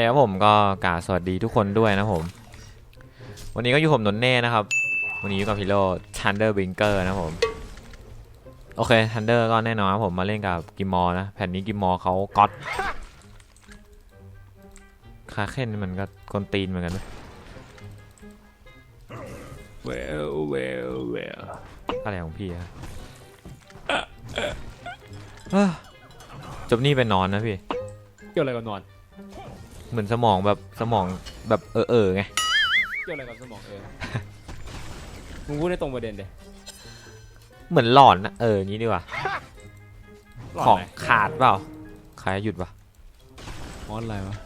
เคครับผมก็กราบสวัสดีทุกคนด้วยนะผม วันนี้ก็อยู่ผมนนเน่นะครับ วันนี้อยู่กับพิโรทันเดอร์บิงเกอร์นะผม โอเคทันเดอร์ก็แน่นอนครับผมมาเล่นกับกิมมอร์นะ แผ่นนี้กิมมอร์เขาก๊อตคาเคนนี่มันก็กวนตีนเหมือนกันนะ well well well อะไรของพี่อะเอ้อจบนี่ไปนอนนะพี่ เกี่ยวอะไรกับนอน เหมือนสมองแบบสมองแบบเออเออๆไงเกี่ยวอะไรกับสมองเออ มึงพูดให้ตรงประเด็นเดยเหมือนหลอนนะเอออย่างนี้ดีกว่าของขาดเปล่าใครหยุดวะมอนอะไรวะ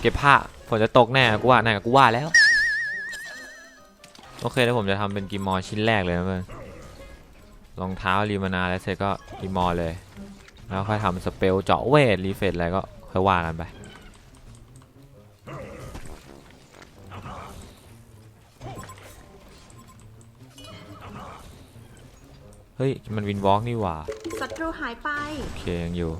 เก็บผ้าฝนจะตกแน่กูว่าน่ากูว่าแล้ว โอเคแล้วผมจะทำเป็นกิมมอร์ชิ้นแรกเลยนะเพื่อนรองเท้ารีมานาแล้วเสร็จก็กิมมอร์เลย แล้วค่อยทำสเปลเจาะเวทรีเฟรชอะไรก็ค่อยว่ากันไปเฮ้ย มันวินวอล์กนี่หว่าศัตรูหายไป โอเค ยังอยู่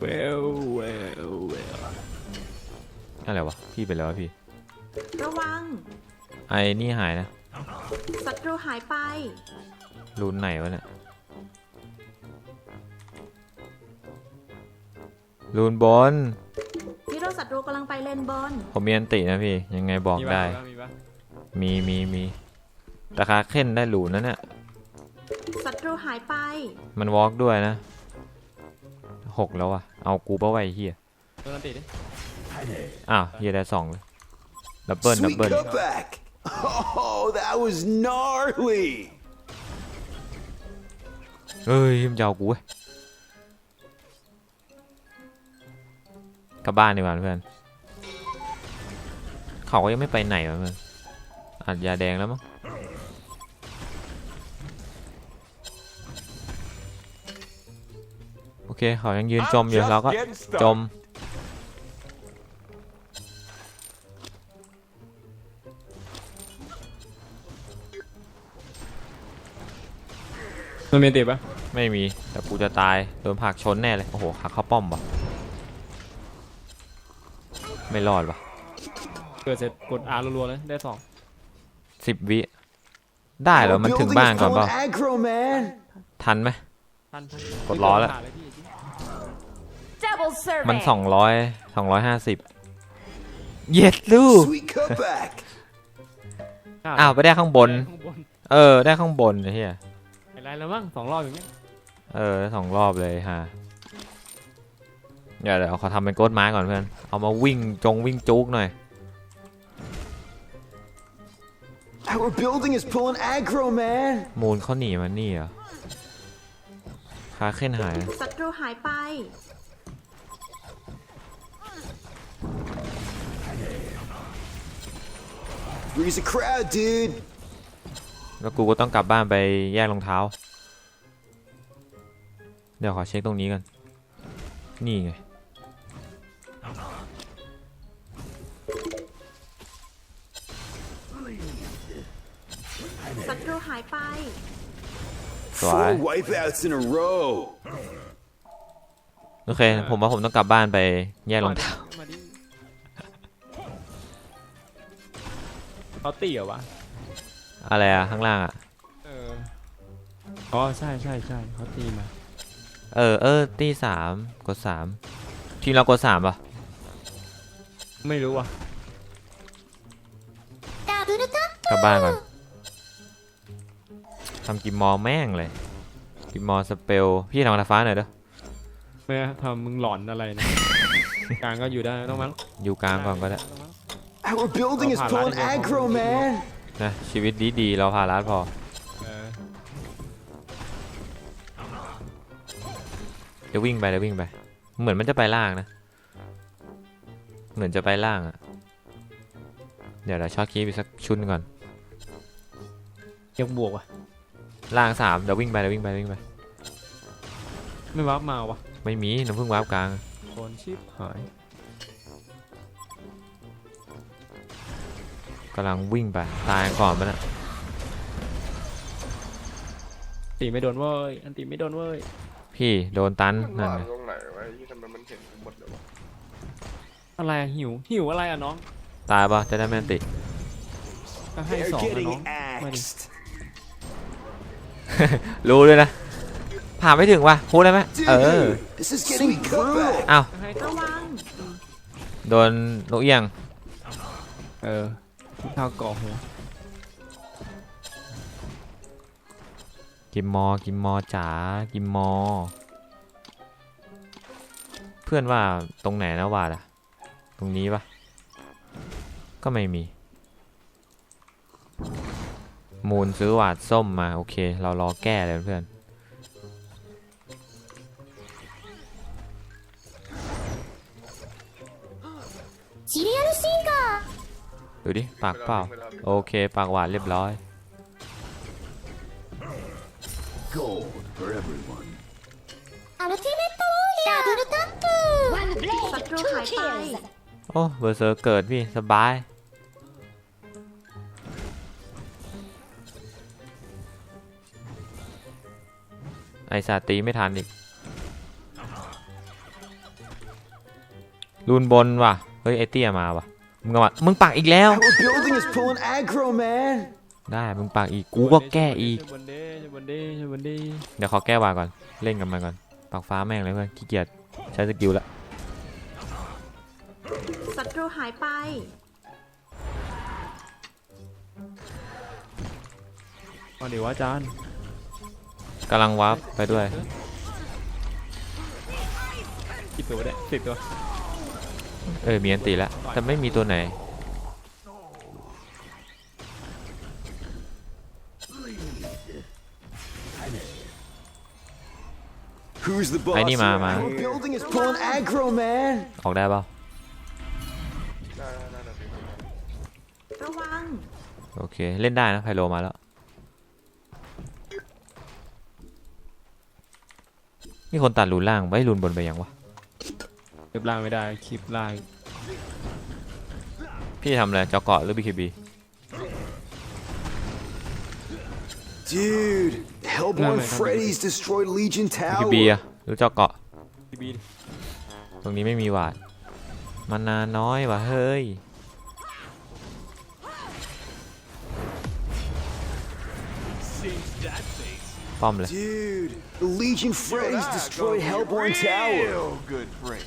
เวลเวลเวล อะไรวะ พี่เป็นแล้วะพี่ ระวัง ไอ้นี่หายนะ ศัตรูหายไป รูนไหนวะเนี่ย รูนบนพิโรศัตรูกำลังไปเลนบน ผมมีอันตินะพี่ ยังไงบอกมีได้ปะมีปะมีมีมีแต่คาเค้นได้หลูนนะเนี่ย ศัตรูหายไป มันวอล์กด้วยนะหกแล้วอะเอากูปะไว้เฮียตัวนั้นติดดิ อ้าวเฮียได้สองเลยดับเบิลดับ Sweet เบิล cutback. Oh, that was gnarly. เฮ้ยมันจะเอากูเว้ยกลับบ้านดีกว่าเพื่อน เขาก็ยังไม่ไปไหนวะเพื่อนอัดยาแดงแล้วมั้ง โอเค เขายังยืนจมอยู่เราก็จม มันมีติดปะไม่มีแต่กูจะตายโดนผลักชนแน่เลยโอ้โหหักเข้าป้อมว่ะไม่รอดว่ะเกิดเสร็จกด R รัวๆเลยได้สองสิบวิได้เหรอมันถึงบ้านก่อนเปล่า Pulling aggro, man. ทันไหมทันทันกดล้อแล้วหาเยพี่ Double survey มันสองร้อยสองร้อยห้าสิบเย็ดลูก Sweet cutback. อ้าวไปได้ข้างบนข้างบน เออได้ข้างบนไอ้เฮีย อะไรแล้วมั้งสองรอบอย่างเงี้ยเออได้สองรอบเลยฮะเดี๋ยวเดี๋ยวขอทำเป็นโกดไม้ก่อนเพื่อน เอามาวิ่งจงวิ่งจุกหน่อย Our building is pulling aggro, man. มูลเขาหนีมานี่เหรอคาเค้นหาย ศัตรูหายไป Freeze the crowd, dude. แล้วกูก็ต้องกลับบ้านไปแยกรองเท้า เดี๋ยวขอเช็คตรงนี้กัน นี่ไง ศัตรูหายไป สวย Four wipeouts in a row. โอเค ผมว่าผมต้องกลับบ้านไปแยกรองเท้า มาดิเขาตีเหรอวะ อะไรอะข้างล่างอะเอออ๋อใช่ใช่ใช่เขาตีมา เออเออตีสามกดสามทีมเรากดสามปะไม่รู้อะกลับบ้านก่อนทำกิมมอร์แม่งเลย กิมมอร์สเปลพี่ทำกระฟ้าหน่อยเด้อไม่ทำมึงหลอนอะไรนะ กลางก็อยู่ได้ต้องมั้งอยู่กลางก่อนก็ได้ต้องมั้ง Our building is Oh, pulling Palade. aggro, man. นะชีวิตดีดีๆเราพารัดพอ เออเดี๋ยววิ่งไปเดี๋ยววิ่งไป เหมือนมันจะไปล่างนะ เหมือนจะไปล่างอะเดี๋ยวเราช็อตคีบอีกสักชุดหนึ่งก่อน ยังบวกว่ะ ล่างสามเดี๋ยววิ่งไปเดี๋ยววิ่งไปวิ่งไป ไม่วับมาวะไม่มีน้ำพึ่งวาร์ปกลาง คนชิบหาย กำลังวิ่งไป ตายก่อนมันอะตีไม่โดนเว้ย อันตีไม่โดนเว้ย พี่โดนตันมันนั่นวางไงตรงไหนวะที่ทำไมมันเห็นหมดเลยวะอะไรอะหิว หิวอะไรอะน้องตายปะจะได้ไม่ติดก็ให้ They're สองนะน้อง getting มาดิ axed. รู้ด้วยนะ ผ่านไม่ถึงวะพูดได้ไหมเออ Dude, this is getting brutal. อ้าว ก็ให้ระวัง โดนนกเอียง เออ ข้าวกรอกหัว กิมมอ กิมมอจ๋า กิมมอ เพื่อนว่าตรงไหนนะวาดอะตรงนี้ปะก็ไม่มี มูลซื้อหวาดส้มมา โอเค เรารอแก้เลยเพื่อน シリアルシンガ ดูดิ ปากเปล่า โอเค ปากหวานเรียบร้อย Gold for everyone อัลติเตโดบเบลทัมป์ one blade โอ้เบอร์เซอร์เกิดพี่ สบาย ไอสาตีไม่ทันอีกรูนบนว่ะ เฮ้ย ไอเตี้ยมาว่ะ มึงเอามามึงปักอีกแล้ว Our building is pulling aggro, man. ได้มึงปักอีกกูก็แก้อีกช่วยบนเด้ช่วยบนเด้ช่วยบนเด้เดี๋ยวขอแก้วาก่อน เล่นกับมันก่อนปักฟ้าแม่งเลยเพื่อนขี้เกียจใช้สกิลละศัตรูหายไปมาเดี๋ยวอาจารย์กำลังวาร์ปไปด้วยกี่ตัวได้สิบตัว เออมีอันตีแล้วแต่ไม่มีตัวไหน Who's the boss? ไอ้นี่มา here? มา Our building is pulling aggro, man. ออกได้เปล่าได้ได้ได้ได้ระวัง โอเค เล่นได้นะไพโลมาแล้ว มีคนตัดรูนล่างไว้รูนบนไปยังวะ เก็บล่างไม่ได้คลิปล่างพี่ทำอะไรเจาะเกาะหรือ BKB Dude, Hellborn no, no. Freddy's destroyed Legion Tower. BKB อะหรือเจาะเกาะทีบีตรงนี้ไม่มีหวาดมันนาน้อยว่ะเฮ้ย ป้อมเลย Dude, the Legion Freddy's destroyed Hellborn Tower. good break.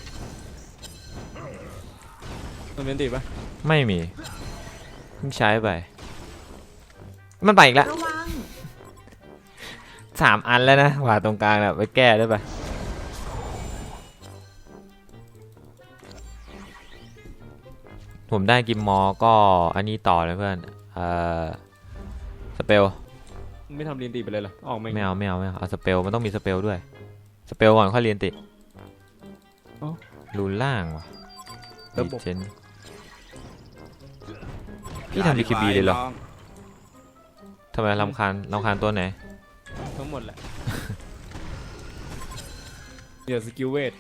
มันเป็นติดปะไม่มีเพิ่งใช้ไป มันไปอีกแล้วระวัง สามอันแล้วนะหวาดตรงกลางน่ะไปแก้ได้ปะผมได้กิมมอก็อันนี้ต่อเลยเพื่อน เอ่อ สเปล ไม่ทำเรียนตีไปเลยเหรอออกไม่ไม่เอาไม่เอาไม่เอาเอาสเปลมันต้องมีสเปลด้วย สเปลก่อนค่อยเรียนติรูนล่างว่ะรีเจน พี่ทำดีคิบีเลยเหรอทำไมลำคาญลำคาญตัวไหน ทั้งหมดแหละเดี๋ยวสกิลเวท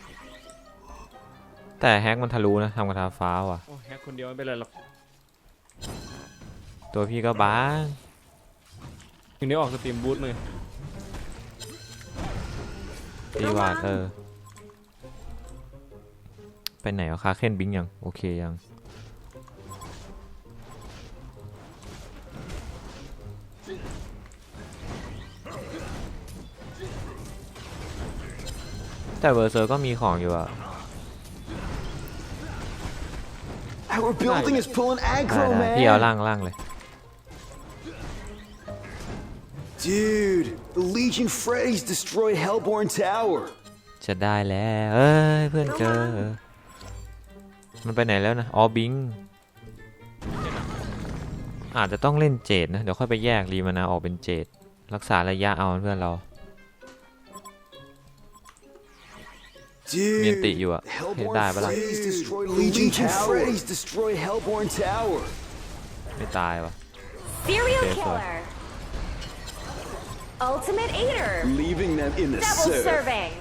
แต่แฮกมันทะลุนะทำกระทาฟ้าว่ะ โอ้แฮกคนเดียวไม่เป็นไรหรอก ตัวพี่ก็บ้างถึงได้ออกสตรีมบูทเลยตีวาเตอร์ไปไหนวะคาเคนบิงยัง โอเคยัง แต่เบอร์เซอร์ก็มีของอยู่อะ Our building is pulling ได้ aggro, ได้พี่เอา man. ล่างล่างเลย Dude, the Legion Freddy's destroyed Hellborn Tower. จะได้แล้วเอ้ยเพื่อนเจอ มันไปไหนแล้วนะอ๋อบิงอาจจะต้องเล่นเจดนะ เดี๋ยวค่อยไปแยกรีมานาออกเป็นเจดรักษาระยะเอาเพื่อนเรา มีอันติ Dude, อยู่อะ Hellborn ได้ปะล่ะ Freddy's destroyed Legion Freddy's destroyed Hellborn Tower. ไม่ตายวะ Serial Okay, fine. killer Ultimate Eater Leaving them in the Double surf. serving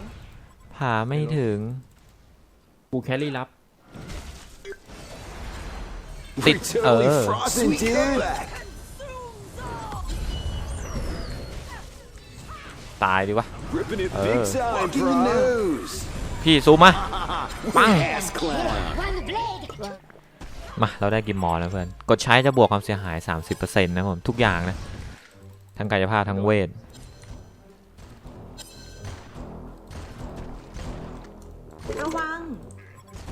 ผ่าไม่ถึง กูแครี่รับติด We're เอ totally อ frothing, dude. ตายดีวะ Ripping it Oh. big time, Fucking the nose. พี่ซูมมาปัง Ass clown. One blade. มาเราได้กิมมอร์แล้วเพื่อน กดใช้จะบวกความเสียหาย 30%นะผมทุกอย่างนะ ทั้งกายภาพทั้งเวทระวัง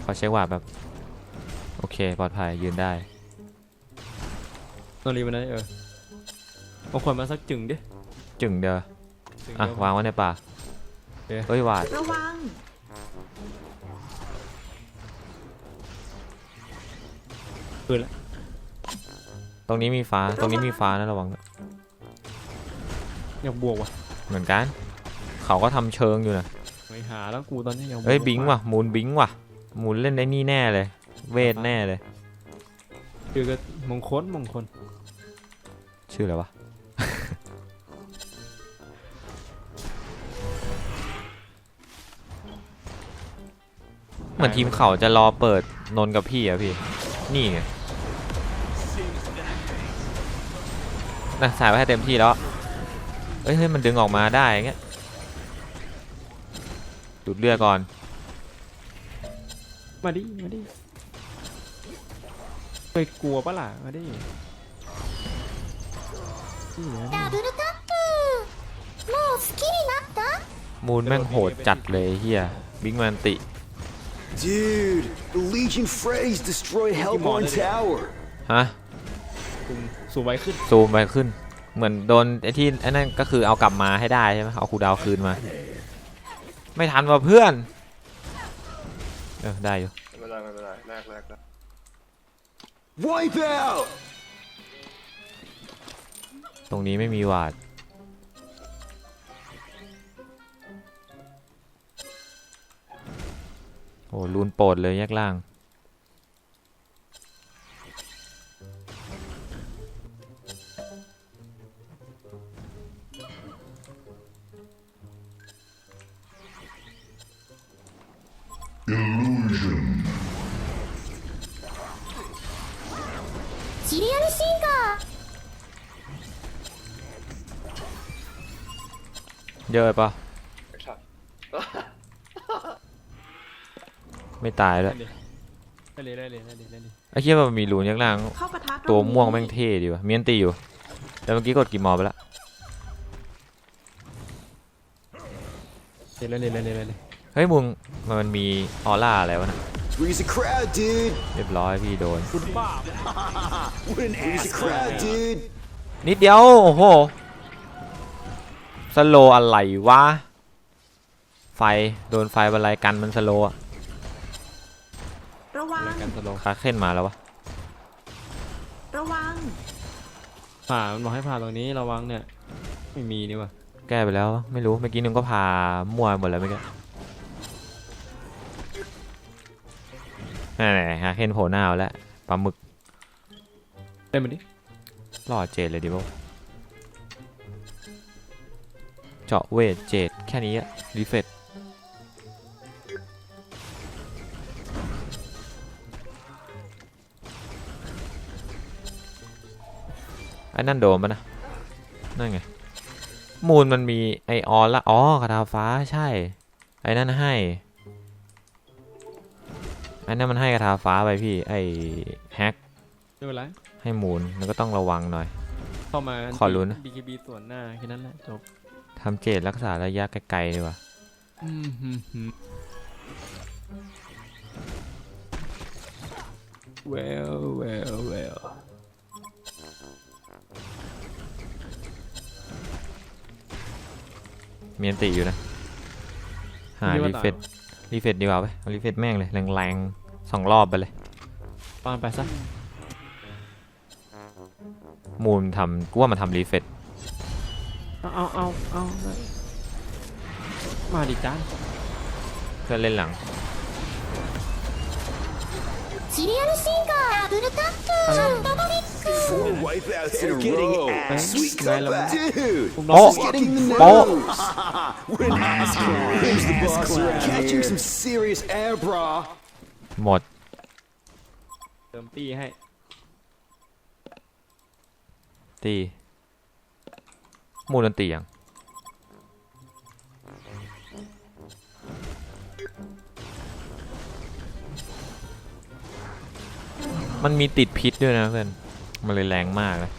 ขอเช็คว่าแบบ โอเค ปลอดภัยยืนได้นอนรีมันได้เออเอาขวานมาสักจึงดิ จึงเดียวจึงอะเดียววางไว้ในป่าโอเคเฮ้ยวาดระวัง คืนละตรงนี้มีฟ้า ตรงนี้มีฟ้านะระวังด้วยอยากบวกว่ะเหมือนกัน เขาก็ทำเชิงอยู่นะไม่หาแล้วกูตอนนี้อยากบวกเฮ้ยบิงว่ะมูนบิงว่ะมูนเล่นได้นี่แน่เลย เวทแน่เลยคือก็มงคลมงคลชื่ออะไรวะ เหมือนทีมเขาจะรอเปิดนนกับพี่อะพี่ นี่ไงนะสายไว้ให้เต็มที่แล้วเฮ้ยมันดึงออกมาได้เงี้ยดูดเลือดก่อน มาดิ มาดิไปกลัวปะล่ะ มาดิมูนแม่งโหดจัดเลยเฮียบิ๊กแมนติ Dude, the Legion Freys destroyed Hellborn Tower. ฮะคุมสูบไว้ขึ้นซูมไปขึ้น เหมือนโดนไอ้ที่ไอ้นั่นก็คือเอากลับมาให้ได้ใช่ไหมเอาคูลดาวน์คืนมา ไม่ทันว่ะเพื่อน เออได้อยู่ ไม่เป็นไรไม่เป็นไรแรกแรกแรก Wipe out! ตรงนี้ไม่มีวาด โอ้ลูนโปรดเลยแยกล่าง シリアルシンカ เยอะไปปะ ไม่ตายด้วยได้เลยได้เลยได้เลยได้เลยไอ้เคียมันมีรูนแยกล่างเข้าปะทะตัวตรนี้ม่วงแม่งเท่ดีว่ะเมียนตีอยู่ แต่เมื่อกี้กดกี่มอไปแล้วได้เลยได้เลยได้เลยเฮ้ยมึงมันมีออร่าอะไรวะนะ Freeze the crowd, dude. เรียบร้อยพี่โดน คุณบ้า What an ass the crowd, dude. นิดเดียวโอ้โหสโลอะไรวะไฟโดนไฟบรรลัยกันมันสโลอะ ระวัง กันตลกคาเค้นมาแล้ววะระวัง ผ่ามันบอกให้ผ่าตรงนี้ระวังเนี่ย ไม่มีนี่ว่ะแก้ไปแล้วไม่รู้เมื่อกี้นึงก็พามั่วหมดแล้วเมื่อกี้นั่นแหละคาเค้นโผล่หน้าเอาแล้วปลาหมึกเล่นมันดิล่อเจดเลยดิโบเจาะเวทเจดแค่นี้อะรีเฟต ไอ้นั่นโดนปะนะ นั่นไง มูลมันมีไอออนละ อ๋อคาถาฟ้าใช่ ไอ้นั่นให้ไอ้นั่นมันให้คาถาฟ้าไปพี่ ไอแฮกไม่เป็นไรให้มูลแล้วก็ต้องระวังหน่อย เข้ามาขอลุ้นนะบีบีส่วนหน้าแค่นั้นแหละจบทำเจดรักษาระยะไกลๆดีกว่า อืมฮึมฮึม well well well มีอันติอยู่นะ หารีเฟตรีเฟตดีกว่าไปเอารีเฟตแม่งเลยแรงๆสองรอบไปเลยปานไปซะมูลทำกูว่ามันทำรีเฟตเอาเอาเอาเอามาดิจ้าเพื่อเล่นหลัง シリアルシンガーダブルタップダブリック Four wipeouts in a row. Ass. We got. Dude, oh. getting the nose. We're an ass clown. The boss Catching some serious air, bro. หมดตี มันมีติดพิษด้วยนะเพื่อน มันเลยแรงมากเลย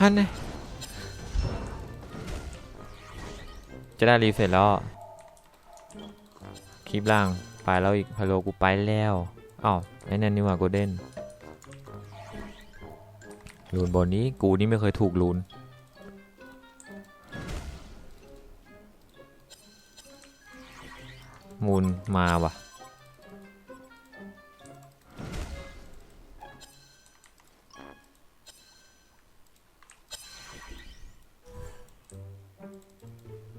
ฮันเนี่ยจะได้รีเฟรชแล้ว คลิปล่าง ไปแล้วอีกฮัลโหลกูไปแล้วอ้าวไอ้นั่นนี่หว่าโกลเด้นลูนบนนี้กูนี่ไม่เคยถูกลูน มูลมาว่ะ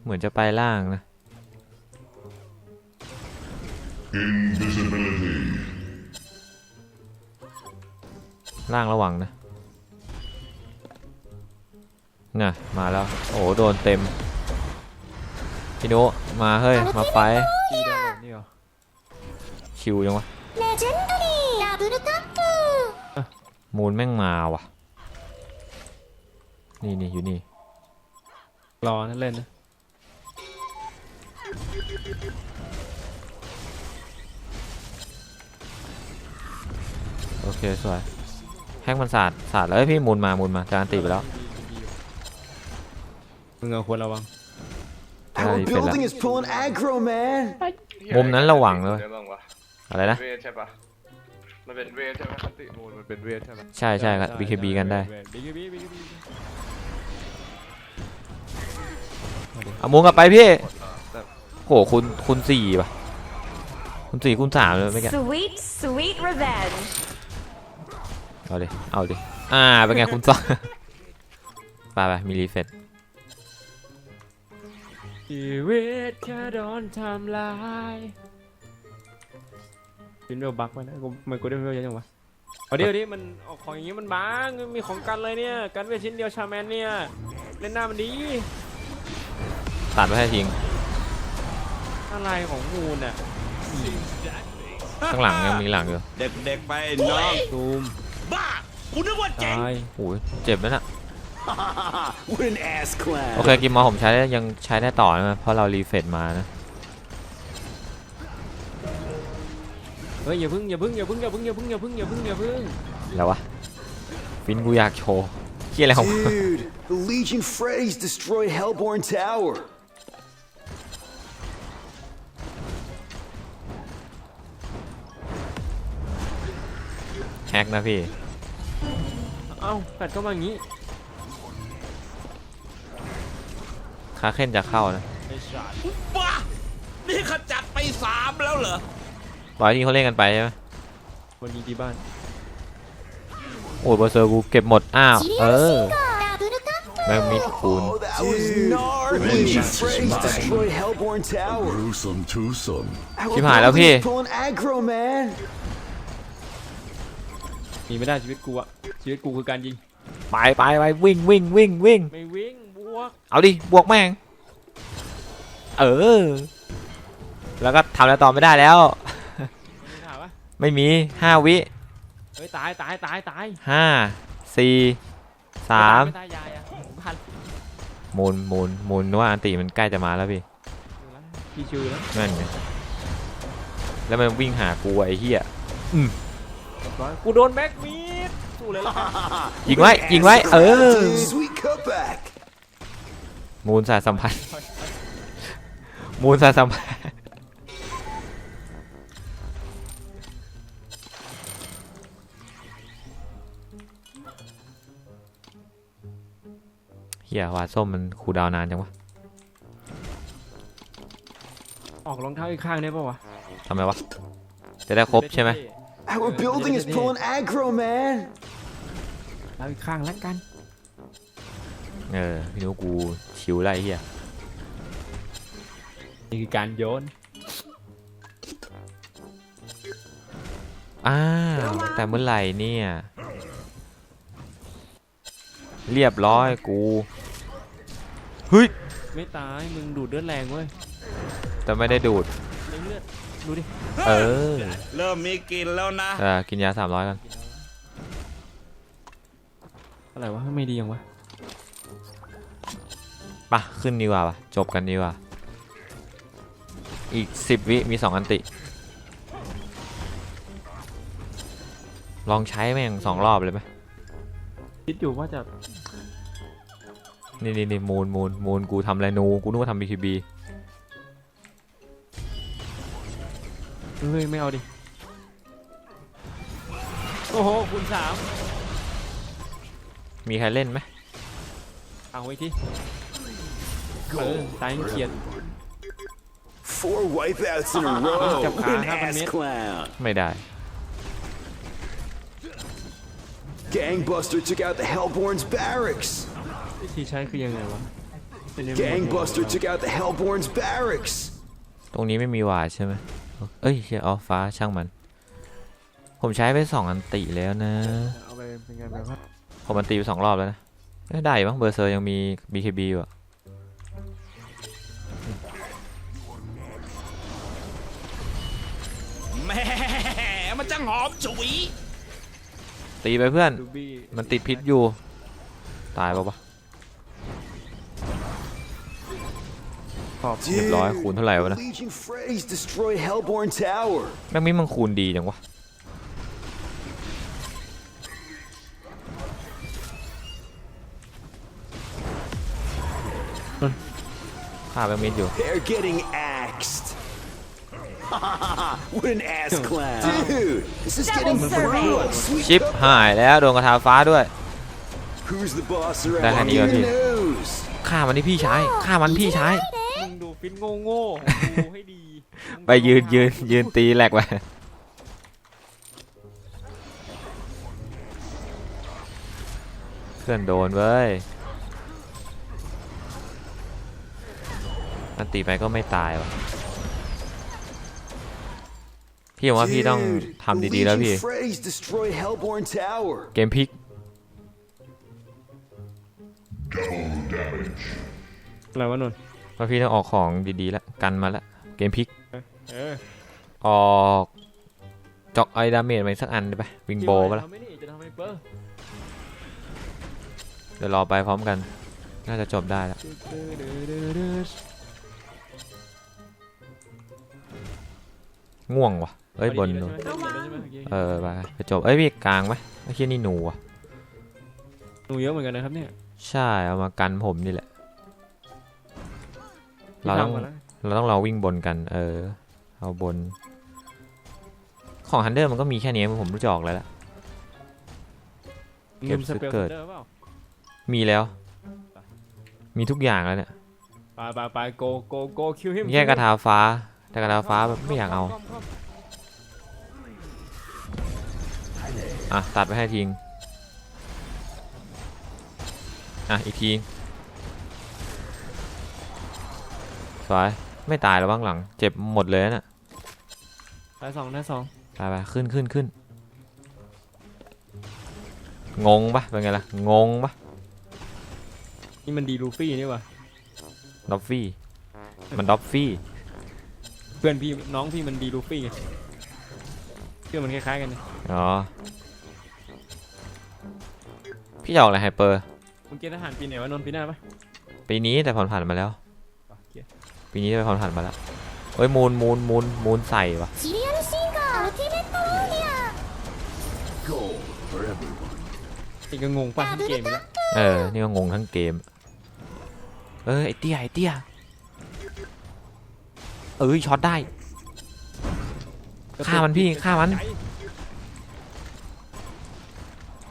เหมือนจะไปล่างนะ ล่างระวังนะ น่ะ มาแล้ว โอ้โหโดนเต็ม พี่นุมาเฮ้ย มาไฟท์ ตีได้เลยนี่เหรอ คิวยังวะมูลแม่งมาว่ะ นี่นี่อยู่นี่ รอนั่นเล่นนะโอเค สวย แฮกมันสาดสาดเลยพี่มูลมามูลมาจานตีไปแล้ว มึงเอาควรระวัง Our building is pulling aggro, man. มุมนั้นระวังเลย อะไรนะ เวทใช่ปะมันเป็นเวทใช่ไหมคันติมูลมันเป็นเวทใช่ไหมใช่ใช่ครับ BKB กันได้ BKB BKB เอามูลกลับไปพี่แต่โหคุณคุณสี่ป่ะ คุณสี่คุณสามเลยไม่แก sweet sweet revenge เอาดิเอาดิอ่า เป็นไงคุณสองไปไปมีรีเฟตชีวิตแค่โดนทำลาย ฟินเวลบักไปนะกูมันกูได้เวลเยอะจังวะเอาดิเอาดิมันออกของอย่างงี้มันบางมีของกันเลยเนี่ยกันเวทชิ้นเดียวชาแมนเนี่ยเล่นหน้ามันดีตัดไปให้ทิ้งอะไรของมูลอะข้างหลังยังมีหลังอยู่เด็กๆไปน้องซูมบ้ากูนึกว่าเจ๋งตายโอ้ยเจ็บแล้วน่ะ what an ass clown. โอเคกิมมอผมใช้ได้ยังใช้ได้ต่อนะเพราะเรารีเฟตมานะ เฮ้ยอย่าพึ่งอย่าพึ่งอย่าพึ่งอย่าพึ่งอย่าพึ่งอย่าพึ่งอย่าพึ่งอย่าพึ่ง แล้ววะฟินกูอยากโชว์เฮียอะไรของมึง Dude, the Legion Freys destroyed Hellborn Tower. แฮกนะพี่ เอ้าแปดก็มาอย่างงี้คาเค้นจะเข้านะบ้านี่ขจัดไปสามแล้วเหรอ ปล่อยที่เขาเล่นกันไปใช่ไหมคนยิงที่บ้าน โอ้ยบอสเซอร์กูเก็บหมด อ้าว เออ แม่งมิคูณ Oh, นชิบหายแล้วพี่มีไม่ได้ชีวิตกูอะชีวิตกูคือการยิง ไปไปไปวิ่งวิ่งวิ่งวิ่ง ไม่วิ่งบวก เอาดิ บวกแม่ง เออ แล้วก็ทำอะไรต่อไม่ได้แล้ว ไม่มีห้าวิเฮ้ยตายตายตายตายห้าสี่สามไตายยายอะพันมูลมูลมูลนึกว่าอันติมันใกล้จะมาแล้วพี่พี่ชื่อแล้วนั่นไงแล้วมันวิ่งหากูไอ้เหี้ยร้อยกูโดนแบ็กมีดสู้เลยล่ะยิงไว้ยิงไว้เออ Dude, sweet cutback. มูลสายสัมพันธ์ มูลสายสัมพันธ์ เฮียวาดส้มมันคูลดาวน์นานจังวะออกรองเท้าอีกข้างได้ปะวะทำไมวะ จะได้ครบใช่ไหม Our building is pulling aggro, man. เราอีกข้างแล้วกัน เออพี่นุกูชิวไล่เฮียนี่คือการโยน อ้าวแต่เมื่อไหร่เนี่ย เรียบร้อยกู เฮ้ยไม่ตายมึงดูดเลือดแรงเว้ยแต่ไม่ได้ดูด เลือดดูดิเออเริ่มมีกลินแล้วนะเออกินยาสามร้อยกันอะไรวะไม่ดียังวะปะขึ้นดีกว่าปะจบกันดีกว่า อีกสิบวิมีสองอันติ ลองใช้แม่งสองรอบเลยไหมคิดอยู่ว่าจะ นี่นี่นี่มูนมูนมูนกูทำอะไรนูกูนึกว่าทำบีคีบีเฮ้ยไม่เอาดิ โอ้โหคุณสามมีใครเล่นไหมเอาไว้ที่เออตายเขียน Four wipeouts in a row. Chập What an khả, ass miết. clown. ไม่ได้ Gangbuster took out the Hellborn's barracks. วิธีใช้คือยังไงวะเป็นยังไง Gangbuster took out the Hellborn's barracks. ตรงนี้ไม่มีหวาดใช่ไหมเอ้ยเชียออฟฟ้าช่างมัน ผมใช้ไปสองอันติแล้วนะ เอาไปเป็นไงแบบว่าผมอันติไปสองรอบแล้วนะเอ้ยได้อยู่มั้งเบอร์เซอร์ยังมี BKB อยู่อะแหม่มันจังหอมฉุยตีไปเพื่อน ดูบี้มันติดพิษอยู่ ตายปะวะ ขอบเรียบร้อยคูณเท่าไหร่วะ the นะ Legion Freys destroyed Hellborn Tower. แม่งมิมันคูณดีจังวะฆ่าแม่งมิดอยู่ They're getting axed. what an ass clown. Dude, this is getting Double brutal. Sweet ชิปหายแล้วโดนกระทาฟ้าด้วย Who's the boss Đây, around hai đứa here thì- knows? ฆ่ามันที่พี่ชายฆ่ามันพี่ชายมึงดู ฟินโง่โง่ๆของกูให้ดีไปยืนยืนยืนตีแหลกไปเพื่อนโดนเว้ยอันตีไปก็ไม่ตายวะพี่ผมว่าพี่ต้อง Dude, ทำ the ดีๆแล้วพี่ Legion Freys destroyed Hellborn Tower. เกมพลิกอะไรวะนนท์ ว่าพี่ต้องออกของดีๆแล้วกันมาแล้วเกมพลิกเออออกจอกไอดาเมจมาอีกสักอันได้ปะวิงโบปะล่ะทำไม่นี่จะทำให้เปอร์เดี๋ยวรอไปพร้อมกัน น่าจะจบได้แล้วง่วงวะเอ้ยบนนู้นเออไปไปจบเอ้ยพี่กลางไหมไอ้เชี่ยนี่หนูอะหนูเยอะเหมือนกันนะครับเนี่ย ใช่เอามากันผมนี่แหละ เราต้องพี่ทำก่นนะเราต้องรอวิ่งบนกัน เออ เอาบน ของฮันเดอร์มันก็มีแค่นี้ผมรู้จะออกแล้วล่ะเก็บลืมสเปลซื้อเกิดเดอร์เปล่ามีแล้ว มีทุกอย่างแล้วเนี่ยไปไปไปโกโกโกคิวฮิมมีแค่กระทาฟ้า แต่กระทาฟ้าแบบไม่อยากเอา อะ ตัดไปให้ทิ้งอะ อีกที สวยไม่ตายแล้วบ้างหลัง เจ็บหมดเลยนะได้สองได้สองไปไปขึ้นขึ้นขึ้นงงปะเป็นไงล่ะ งงปะนี่มันดีลูฟี่นี่วะดอฟฟี่ มันดอฟฟี่ เพื่อนพี่น้องพี่มันดีลูฟี่ไงเพื่อนมันคล้ายๆกันเนี่ยอ๋อ พี่จะออกอะไรไฮเปอร์มึงเกณฑ์ทหารปีไหนวะนนท์ปีหน้าปะปีนี้แต่ผ่อนผันมาแล้วโอเค ปีนี้ไปผ่อนผันมาแล้วเฮ้ยมูนมูนมูนมูนใส่ปะนี่ก็งงปะทั้งเกมแล้เออ นี่ก็งงทั้งเกม เออไอเตี้ยไอเตี้ยเออช็อตได้ฆ่ามันพี่ฆ่ามัน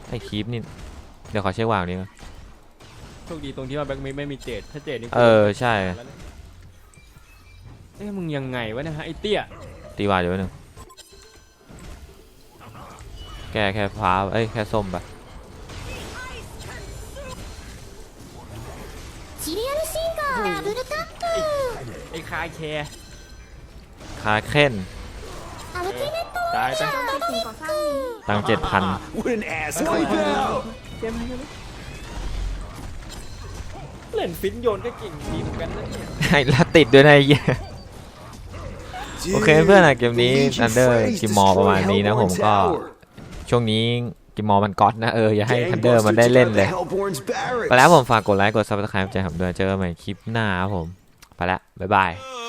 ไอคีปนี่ เดี๋ยวขอเช็ควางนี้นะโชคดีตรงที่ว่าแบ็คมิไม่มีเจดถ้าเจดนี่เออใช่ เนี่ยเอ้ยมึงยังไงวะเนะฮะไอ้เตี้ย ตีวาอยู่ไว้หนึ่งแกแค่ฟ้า เอ้ย แค่ส้มปะ シリアルシンガーダブルタップ ไอ้คาแคร์ คาเค้น アルティメット ตายไป สิ่งก่อสร้างนี้ ตังเจ็ดพัน What an ass wipeout. เกมนี้เล่นฟินโยนก็เก่งดีเหมือนกันนะเนี่ย ไอ้ละติดด้วยนะไอ้เหี้ย โอเคเพื่อนอะเกม The นี้ Legion ทันเดอร์ Freys กิมมอประมาณ destroy นี้นะผม Hellborn ก็ Tower. ช่วงนี้กิมมอมันก๊อตนะเอออย่าให้ทันเดอร์มันได้เล่นเลย Gangbusters took out the Hellborn's ไป barracks. แล้วผมฝากกดไลค์กดซับสไครป์ใจผมด้วยเจอกันใหม่คลิปหน้าครับผม ไปแล้วบ๊ายบาย Oh